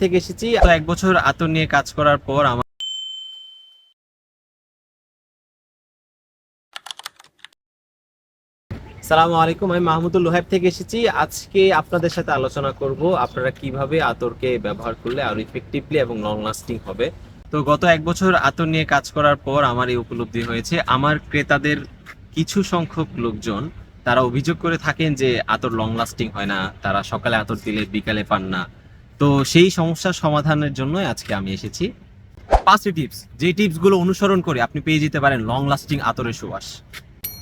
থেকে এসেছি। এক বছর আতর নিয়ে কাজ করার পর আমার সালামু আলাইকুম, আমি মাহমুদুল লোহাইব থেকে এসেছি। আজকে আপনাদের সাথে আলোচনা করব আপনারা কীভাবে আতরকে ব্যবহার করলে আরও ইফেক্টিভলি এবং লং লাস্টিং হবে। তো গত এক বছর আতর নিয়ে কাজ করার পর আমার এই উপলব্ধি হয়েছে। আমার ক্রেতাদের কিছু সংখ্যক লোকজন তারা অভিযোগ করে থাকেন যে আতর লং লাস্টিং হয় না। তারা সকালে আতর দিলে বিকালে পান না। তো সেই সমস্যার সমাধানের জন্য আজকে আমি এসেছি। পাঁচটি টিপস যে টিপসগুলো অনুসরণ করে, আপনি পেয়ে যেতে পারেন লং লাস্টিং আতরের সুবাস।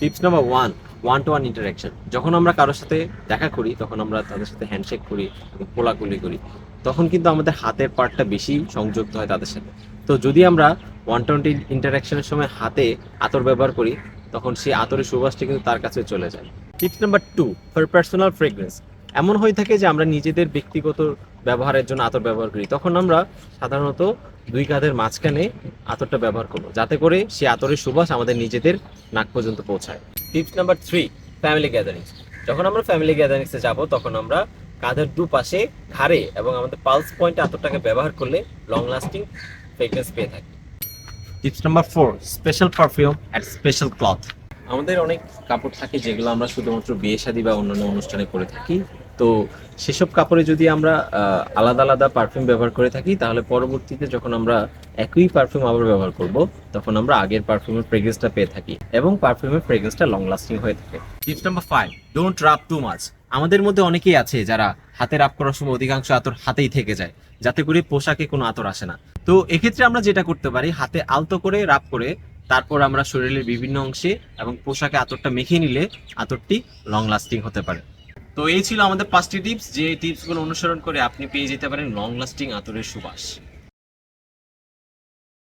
Tips number one one to one interaction যখন আমরা কারোর সাথে দেখা করি, তখন আমরা তাদের সাথে হ্যান্ডশেক করি, কোলাকুলি করি। তখন কিন্তু আমাদের হাতের পার্টটা বেশি সংযুক্ত হয় তাদের সাথে। তো যদি আমরা ওয়ান টোয়েন্টি ইন্টারাকশনের সময় হাতে আতর ব্যবহার করি, তখন সেই আতরের সুবাসটা কিন্তু তার কাছে চলে যায়। Tips number two for personal fragrance এমন হয়ে থাকে যে আমরা নিজেদের ব্যক্তিগত ব্যবহারের জন্য আতর ব্যবহার করি। তখন আমরা সাধারণত দুই কাঁধের মাঝখানে আতরটা ব্যবহার করব যাতে করে সেই আতরের সুবাস আমাদের নিজেদের নাক পর্যন্ত পৌঁছায়। Tips number three family gatherings যখন আমরা ফ্যামিলি গ্যাদারিংসে যাব তখন আমরা কাঁধের দুপাশে ঘাড়ে এবং আমাদের পালস পয়েন্টে আতরটাকে ব্যবহার করলে লং লাস্টিং ফ্রেগনেন্স পেয়ে থাকি। Tips number four special perfume and special cloth আমাদের অনেক কাপড় থাকে যেগুলো আমরা শুধুমাত্র বিয়ে শাদী বা অন্যান্য অনুষ্ঠানে করে থাকি। তো সেসব কাপড়ে যদি আমরা আলাদা আলাদা পারফিউম ব্যবহার করে থাকি, তাহলে পরবর্তীতে যখন আমরা একই পারফিউম আবার ব্যবহার করব, তখন আমরা আগের পারফিউমের ফ্রেগ্রেন্সটা পেয়ে থাকি এবং পারফিউমের ফ্রেগ্রেন্সটা লং লাস্টিং হয়ে থাকে। Tips number five don't wrap too much আমাদের মধ্যে অনেকেই আছে যারা হাতে রাপ করার সময় অধিকাংশ আতর হাতেই থেকে যায়, যাতে করে পোশাকে কোনো আতর আসে না। তো এক্ষেত্রে আমরা যেটা করতে পারি, হাতে আলতো করে রাপ করে তারপর আমরা শরীরের বিভিন্ন অংশে এবং পোশাকে আতরটা মেখে নিলে আতরটি লং লাস্টিং হতে পারে। তো এই ছিল আমাদের পাঁচটি টিপস যে টিপসগুলো অনুসরণ করে আপনি পেয়ে যেতে পারেন লং লাস্টিং আতরের সুবাস।